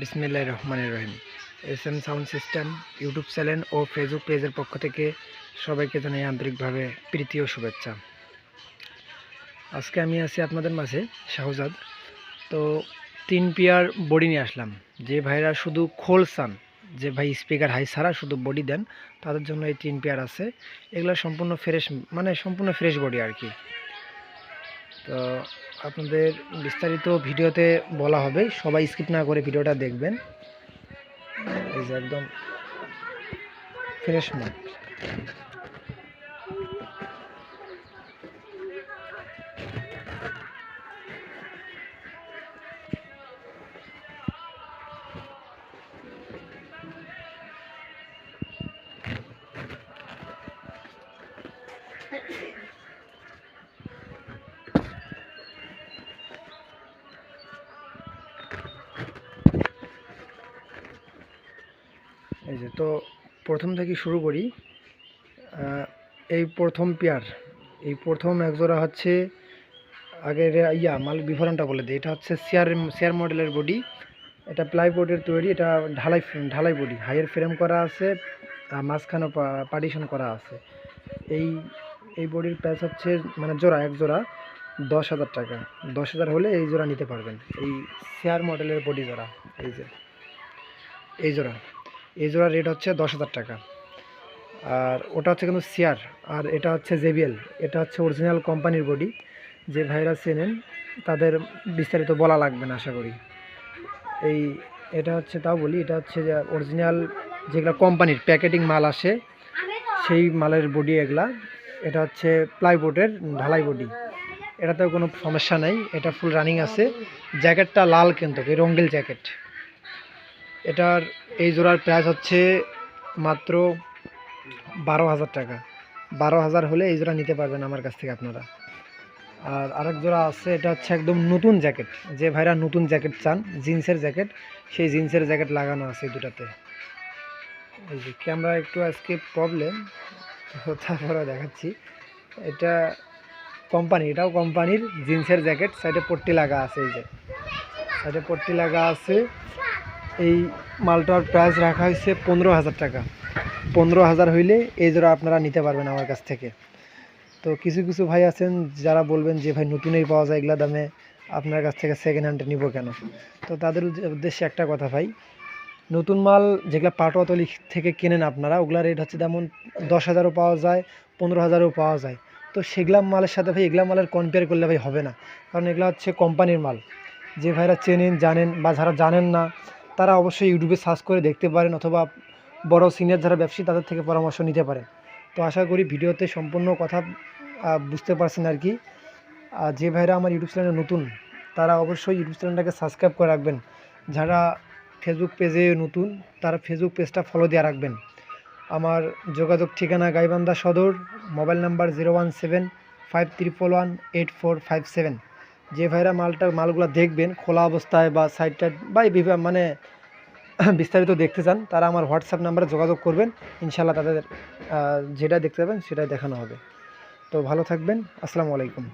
বিসমিল্লাহ রহমানের রহিম। S M sound system, YouTube channel ও Facebook পেজের পক্ষ থেকে সবাইকে জানাই আন্তরিকভাবে প্রীতি ও শুভেচ্ছা। আজকে আমি আছি আপনাদের মাঝে, শাহজাদ। তো তিন পিয়ার বডি নিয়ে আসলাম। যে ভাইরা শুধু খোল চান, যে ভাই স্পিকার হাই ছাড়া শুধু বডি দেন, তাদের জন্য এই তিন পেয়ার আছে। এগুলো সম্পূর্ণ ফ্রেশ মানে সম্পূর্ণ ফ্রেশ বডি আর কি। তো আপনাদের বিস্তারিত ভিডিওতে বলা হবে, সবাই স্কিপ না করে ভিডিওটা দেখবেন। এই যে একদম ফ্রেশ মাল এই যে, তো প্রথম থেকে শুরু করি। এই প্রথম পেয়ার, এই প্রথম একজোড়া হচ্ছে আগের, ইয়া, মাল বিবরণটা বলে দিই। এটা হচ্ছে শেয়ার শেয়ার মডেলের বডি এটা প্লাইবোর্ডের তৈরি, এটা ঢালাই ঢালাই বডি হাইয়ের ফ্রেম করা আছে আর মাঝখানে পার্টিশন করা আছে। এই এই বডির প্রাইস হচ্ছে মানে জোড়া, এক জোড়া দশ হাজার টাকা। দশ হাজার হলে এই জোড়া নিতে পারবেন। এই শেয়ার মডেলের বডি জোড়া, এই যে, এই জোড়া। এই জোড়ার রেট হচ্ছে দশ হাজার টাকা। আর ওটা হচ্ছে কিন্তু চেয়ার আর এটা হচ্ছে জেবিএল এটা হচ্ছে অরিজিনাল কোম্পানির বডি যে ভাইরা চেনেন, তাদের বিস্তারিত বলা লাগবে না, আশা করি। এই, এটা হচ্ছে তাও বলি, এটা হচ্ছে যে অরিজিনাল যেগুলো কোম্পানির প্যাকেটিং মাল আসে, সেই মালের বডি এগুলা। এটা হচ্ছে প্লাইবোর্ডের ঢালাই বডি এটাতেও কোনো সমস্যা নেই, এটা ফুল রানিং আছে। জ্যাকেটটা লাল কিন্তু, এই রঙ্গিল জ্যাকেট এটার এই জোড়ার প্রাইস হচ্ছে মাত্র বারো হাজার টাকা। বারো হাজার হলে এই জোড়া নিতে পারবেন আমার কাছ থেকে আপনারা। আর আরেক জোড়া আছে, এটা হচ্ছে একদম নতুন জ্যাকেট যে ভাইরা নতুন জ্যাকেট চান জিন্সের জ্যাকেট সেই জিন্সের জ্যাকেট লাগানো আছে দুটাতে। এই যে ক্যামেরা একটু আজকে প্রবলেম তারপরে দেখাচ্ছি। এটা কোম্পানি এটাও কোম্পানির জিন্সের জ্যাকেট সাইডে পট্টি লাগা আছে এই যে। সাইডে পট্টি লাগা আছে। এই মালটার প্রাইস রাখা হয়েছে পনেরো হাজার টাকা। পনেরো হাজার হইলে এই জোড়া আপনারা নিতে পারবেন আমার কাছ থেকে। তো কিছু কিছু ভাই আছেন যারা বলবেন যে, ভাই, নতুনই পাওয়া যায় এগুলা দামে, আপনার কাছ থেকে সেকেন্ড হ্যান্ডে নিব কেন? তো তাদের উদ্দে- উদ্দেশ্যে একটা কথা ভাই, নতুন মাল যেগুলো পাটোয়াতলি থেকে কেনেন আপনারা ওগুলা রেট হচ্ছে যেমন দশ হাজারও পাওয়া যায়, পনেরো হাজারও পাওয়া যায়। তো সেগুলা মালের সাথে ভাই, এগুলা মালের কম্পেয়ার করলে ভাই হবে না। কারণ এগুলো হচ্ছে কোম্পানির মাল। যে ভাইরা চেনেন, জানেন বা যারা জানেন না তারা অবশ্যই ইউটিউবে সার্চ করে দেখতে পারেন অথবা বড় সিনিয়র যারা ব্যবসায়ী, তাদের থেকে পরামর্শ নিতে পারেন। তো আশা করি ভিডিওতে সম্পূর্ণ কথা বুঝতে পারছেন আর কি। যে ভাইরা আমার ইউটিউব চ্যানেলে নতুন, তারা অবশ্যই ইউটিউব চ্যানেলটাকে সাবস্ক্রাইব করে রাখবেন। যারা ফেসবুক পেজে নতুন, তারা ফেসবুক পেজটা ফলো দিয়ে রাখবেন। আমার যোগাযোগ ঠিকানা Gaibandha Sadar, mobile number zero one seven five triple one eight four five seven যে ভাইরা মালটা, মালগুলো দেখবেন, খোলা অবস্থায় বা সাইড টাইড বা মানে বিস্তারিত দেখতে চান, তারা আমার হোয়াটসঅ্যাপ নাম্বারে যোগাযোগ করবেন। ইনশাল্লাহ তাদের যেটা দেখতে পাবেন, সেটাই দেখানো হবে। তো ভালো থাকবেন। আসসালামু আলাইকুম।